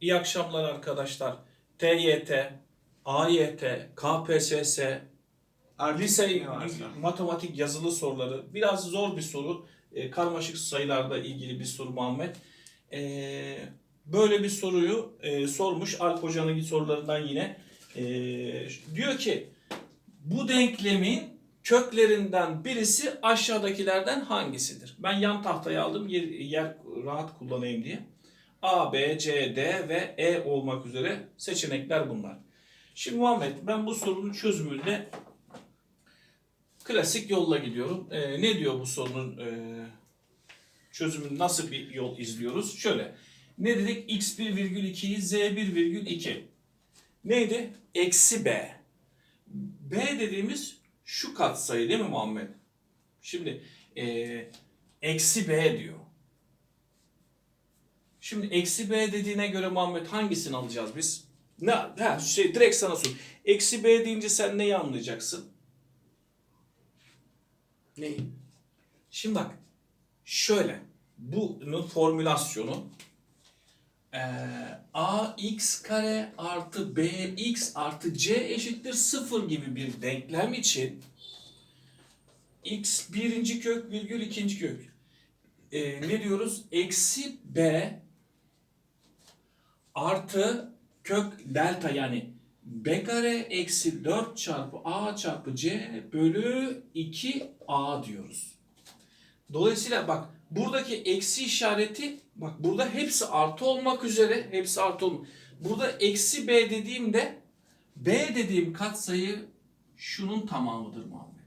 İyi akşamlar arkadaşlar. TYT, AYT, KPSS, lise matematik yazılı soruları. Biraz zor bir soru. E, karmaşık sayılarla ilgili bir soru Muhammed. E, böyle bir soruyu e, sormuş Alp Hoca'nın sorularından yine. E, diyor ki bu denklemin köklerinden birisi aşağıdakilerden hangisidir? Ben yan tahtaya aldım yer, yer rahat kullanayım diye. A, B, C, D ve E olmak üzere seçenekler bunlar. Şimdi Muhammed ben bu sorunun çözümünde klasik yolla gidiyorum. Ee, ne diyor bu sorunun e, çözümü nasıl bir yol izliyoruz? Şöyle. Ne dedik? x1,2'yi z1,2. Neydi? Eksi b. b dediğimiz şu katsayı değil mi Muhammed? Şimdi e, eksi b diyor. Şimdi eksi b dediğine göre Muhammed hangisini alacağız biz? Ne? Ha, şey direkt sana sor. Eksi b deyince sen neyi anlayacaksın? Neyi? Şimdi bak şöyle bunun formülasyonu eee ax kare artı bx artı c eşittir 0 gibi bir denklem için x birinci kök virgül ikinci kök Eee, ne diyoruz? Eksi b artı kök delta yani b kare eksi 4 çarpı a çarpı c bölü 2a diyoruz. Dolayısıyla bak buradaki eksi işareti bak burada hepsi artı olmak üzere hepsi artı olmak. Burada eksi b dediğimde b dediğim katsayı şunun tamamıdır Muhammed.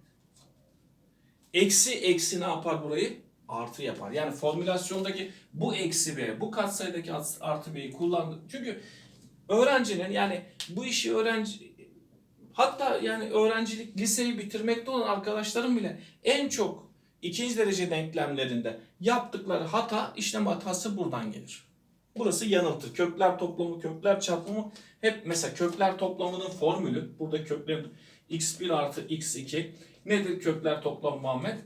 Eksi eksi ne yapar burayı? Artı yapar. Yani formülasyondaki bu eksi b, bu katsayıdaki artı b'yi kullandı. Çünkü öğrencinin yani bu işi öğrenci hatta yani öğrencilik liseyi bitirmekte olan arkadaşlarım bile en çok ikinci derece denklemlerinde yaptıkları hata işlem hatası buradan gelir. Burası yanıltı. Kökler toplamı, kökler çarpımı hep mesela kökler toplamının formülü burada kökler x1 artı x2 nedir kökler toplamı Muhammed?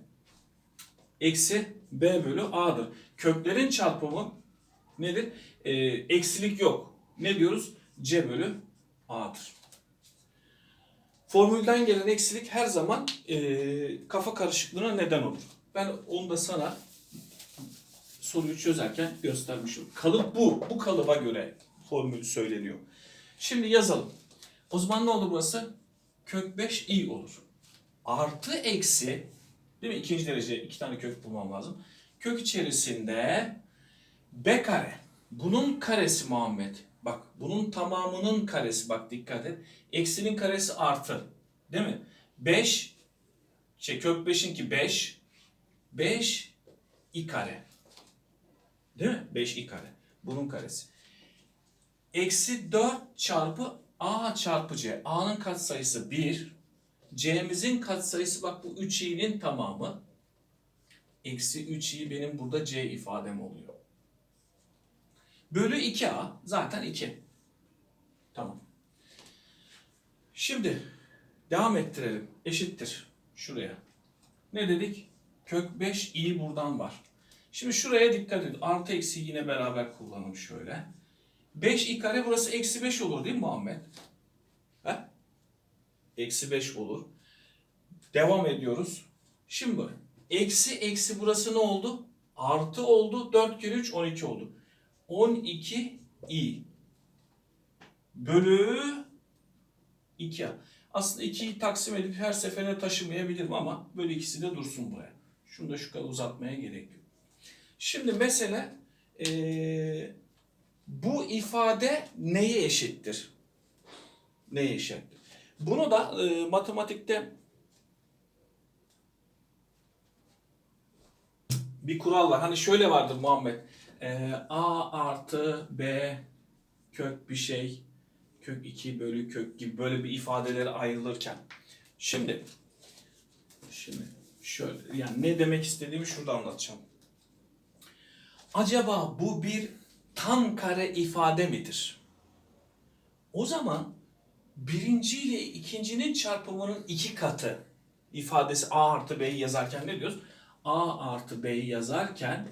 Eksi b bölü a'dır. Köklerin çarpımı nedir? Ee, eksilik yok. Ne diyoruz? c bölü a'dır. Formülden gelen eksilik her zaman e, kafa karışıklığına neden olur. Ben onu da sana soruyu çözerken göstermişim. Kalıp bu. Bu kalıba göre formül söyleniyor. Şimdi yazalım. O zaman ne olur burası? Kök 5 i olur. Artı eksi değil mi? İkinci derece iki tane kök bulmam lazım. Kök içerisinde b kare. Bunun karesi Muhammed. Bak bunun tamamının karesi bak dikkat et. Eksinin karesi artı. Değil mi? 5 şey kök 5'in ki 5 5 i kare. Değil mi? 5 i kare. Bunun karesi. Eksi 4 çarpı a çarpı c. a'nın katsayısı 1. c'mizin katsayısı bak bu 3 i'nin tamamı. Eksi 3 i benim burada c ifadem oluyor. Bölü 2a zaten 2. Tamam. Şimdi devam ettirelim. Eşittir. Şuraya. Ne dedik? Kök 5 i buradan var. Şimdi şuraya dikkat edin. Artı eksi yine beraber kullanalım şöyle. 5 i kare burası eksi 5 olur değil mi Muhammed? Eksi 5 olur. Devam ediyoruz. Şimdi eksi eksi burası ne oldu? Artı oldu. 4 kere 3 12 oldu. 12 i bölü 2a. Aslında 2'yi taksim edip her seferine taşımayabilirim ama böyle ikisi de dursun buraya. Şunu da şu kadar uzatmaya gerek yok. Şimdi mesele eee, bu ifade neye eşittir? Neye eşittir? Bunu da eee, matematikte bir kural var. Hani şöyle vardır Muhammed. Eee, A artı B kök bir şey kök 2 bölü kök gibi böyle bir ifadeleri ayrılırken. Şimdi şimdi şöyle yani ne demek istediğimi şurada anlatacağım. Acaba bu bir tam kare ifade midir? O zaman birinci ile ikincinin çarpımının iki katı ifadesi a artı b'yi yazarken ne diyoruz? a artı b'yi yazarken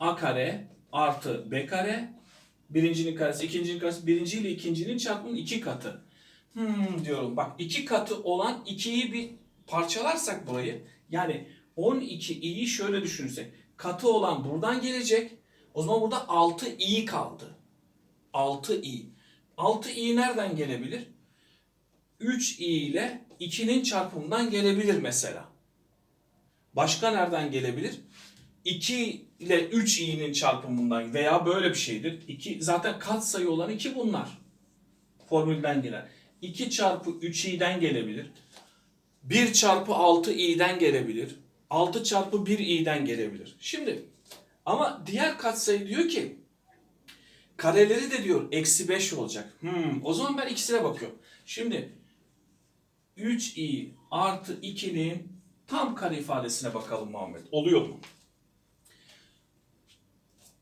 a kare artı b kare Birincinin karesi, ikincinin karesi, birinci ile ikincinin çarpımının iki katı. Hmm diyorum bak iki katı olan 2'yi bir parçalarsak burayı yani 12 i'yi şöyle düşünürsek katı olan buradan gelecek. O zaman burada 6 i kaldı. 6 i. 6 i nereden gelebilir? 3 i ile 2'nin çarpımından gelebilir mesela. Başka nereden gelebilir? 2 ile 3 i'nin çarpımından veya böyle bir şeydir. 2 zaten katsayı olan 2 bunlar. Formülden gelen. 2 çarpı 3 i'den gelebilir. 1 çarpı 6 i'den gelebilir. 6 çarpı 1 i'den gelebilir. Şimdi ama diğer katsayı diyor ki kareleri de diyor eksi 5 olacak. Hmm, o zaman ben ikisine bakıyorum. Şimdi 3i artı 2'nin tam kare ifadesine bakalım Muhammed. Oluyor mu?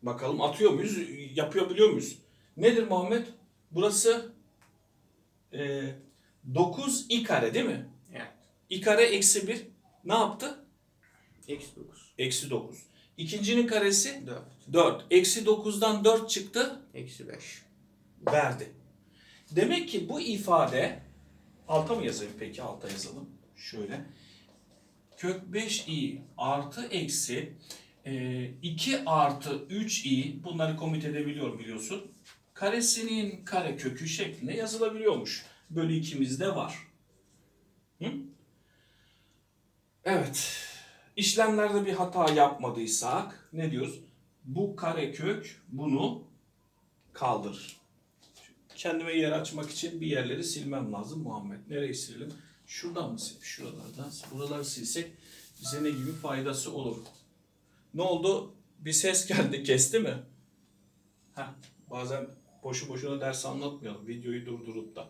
Bakalım atıyor muyuz? Yapıyor biliyor muyuz? Nedir Muhammed? Burası e, 9 i kare değil mi? Evet. i kare eksi 1 ne yaptı? Eksi 9. Eksi 9. İkincinin karesi 4. 4. Eksi 9'dan 4 çıktı. Eksi 5. verdi. Demek ki bu ifade alta mı yazayım peki? Alta yazalım. Şöyle. Kök 5i artı eksi e, 2 artı 3i bunları komut edebiliyorum biliyorsun. Karesinin kare kökü şeklinde yazılabiliyormuş. Bölü ikimizde var. Hı? Evet. İşlemlerde bir hata yapmadıysak ne diyoruz? Bu kare kök bunu kaldırır. Kendime yer açmak için bir yerleri silmem lazım Muhammed. Nereyi silelim? Şuradan mı sil? Şuralardan. Buraları silsek bize ne gibi faydası olur? Ne oldu? Bir ses geldi. Kesti mi? Heh, bazen boşu boşuna ders anlatmayalım. Videoyu durdurup da.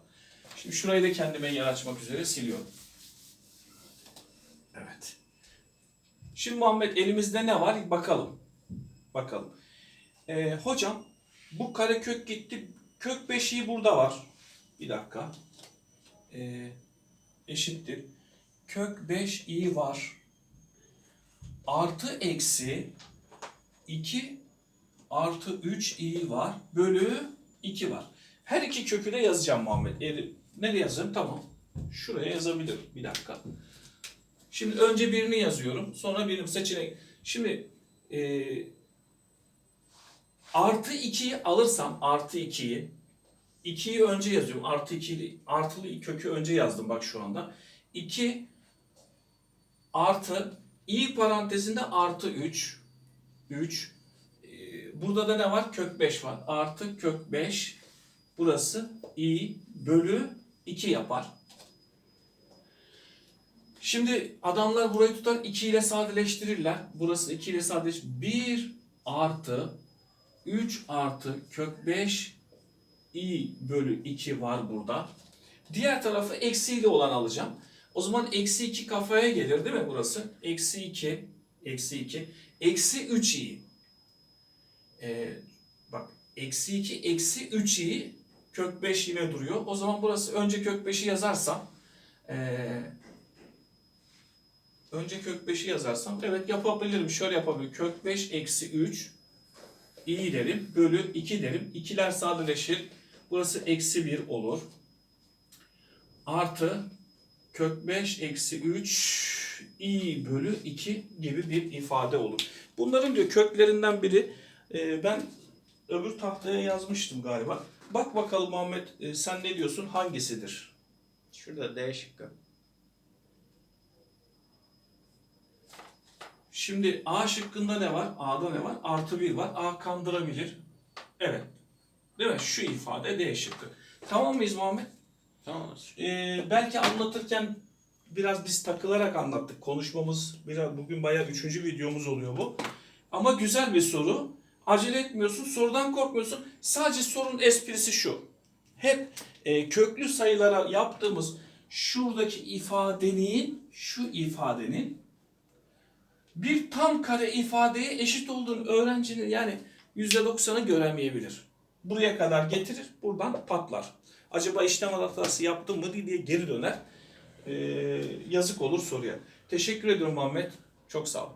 Şimdi şurayı da kendime yer açmak üzere siliyorum. Evet. Şimdi Muhammed elimizde ne var? Bakalım. Bakalım. Ee, hocam bu kare kök gitti. Kök beşiği burada var. Bir dakika. Ee, eşittir. Kök 5 i var. Artı eksi 2 artı 3 i var. Bölü 2 var. Her iki kökü de yazacağım Muhammed. Eri- Nereye yazayım? Tamam. Şuraya yazabilirim. Bir dakika. Şimdi önce birini yazıyorum. Sonra birini seçenek. Şimdi eee Artı 2'yi alırsam artı 2'yi 2'yi önce yazıyorum. Artı 2'yi artılı kökü önce yazdım bak şu anda. 2 artı i parantezinde artı 3 3 Ee, Burada da ne var? Kök 5 var. Artı kök 5 burası i bölü 2 yapar. Şimdi adamlar burayı tutar 2 ile sadeleştirirler. Burası 2 ile sadeleş 1 artı 3 artı kök 5 i bölü 2 var burada. Diğer tarafı eksiyle olan alacağım. O zaman eksi 2 kafaya gelir değil mi burası? Eksi 2, eksi 2, eksi 3 i. Ee, bak eksi 2, eksi 3 i kök 5 yine duruyor. O zaman burası önce kök 5'i yazarsam ee, önce kök 5'i yazarsam evet yapabilirim. Şöyle yapabilirim. Kök 5 eksi 3 i derim. Bölü 2 derim. İkiler sadeleşir. Burası eksi 1 olur. Artı kök 5 eksi 3 i bölü 2 gibi bir ifade olur. Bunların diyor köklerinden biri e, ben öbür tahtaya yazmıştım galiba. Bak bakalım Muhammed e, sen ne diyorsun hangisidir? Şurada D şıkkı. Şimdi A şıkkında ne var? A'da ne var? Artı 1 var. A kandırabilir. Evet. Değil mi? Şu ifade D şıkkı. Tamam mıyız Muhammed? Tamam. Ee, belki anlatırken biraz biz takılarak anlattık. Konuşmamız biraz bugün bayağı üçüncü videomuz oluyor bu. Ama güzel bir soru. Acele etmiyorsun, sorudan korkmuyorsun. Sadece sorunun esprisi şu. Hep e, köklü sayılara yaptığımız şuradaki ifadenin, şu ifadenin bir tam kare ifadeye eşit olduğunu öğrencinin yani %90'ı göremeyebilir. Buraya kadar getirir, buradan patlar. Acaba işlem hatası yaptım mı diye geri döner. Ee, yazık olur soruya. Teşekkür ediyorum Muhammed. Çok sağ ol.